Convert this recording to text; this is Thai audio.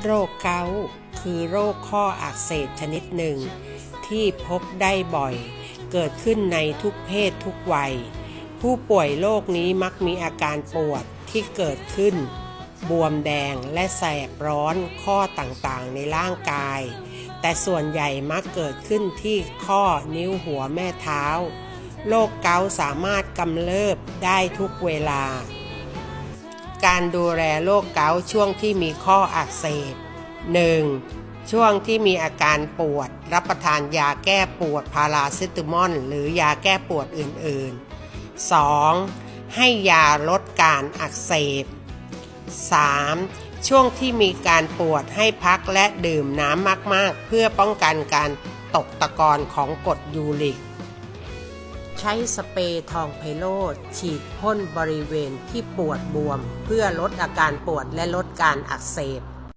โรคเกาต์คือโรคข้ออักเสบชนิดหนึ่ง ที่พบได้บ่อย เกิดขึ้นในทุกเพศทุกวัย ผู้ป่วยโรคนี้มักมีอาการปวดที่เกิดขึ้น บวมแดงและแสบร้อนข้อต่างๆในร่างกาย แต่ส่วนใหญ่มักเกิดขึ้นที่ข้อนิ้วหัวแม่เท้า โรคเกาต์สามารถกำเริบได้ทุกเวลา การดูแลโรคเกาต์ช่วงที่มีข้ออักเสบ 1. ช่วงที่มีอาการปวด รับประทานยาแก้ปวดพาราเซตามอลหรือยาแก้ปวดอื่นๆ 2. ให้ยาลดการอักเสบ 3. ช่วงที่มีการปวดให้พักและดื่มน้ำมากๆ เพื่อป้องกันการตกตะกอนของกรดยูริก ใช้สเปรย์ทองไพโลฉีดพ่นบริเวณที่ปวดบวม เพื่อลดอาการปวดและลดการอักเสบ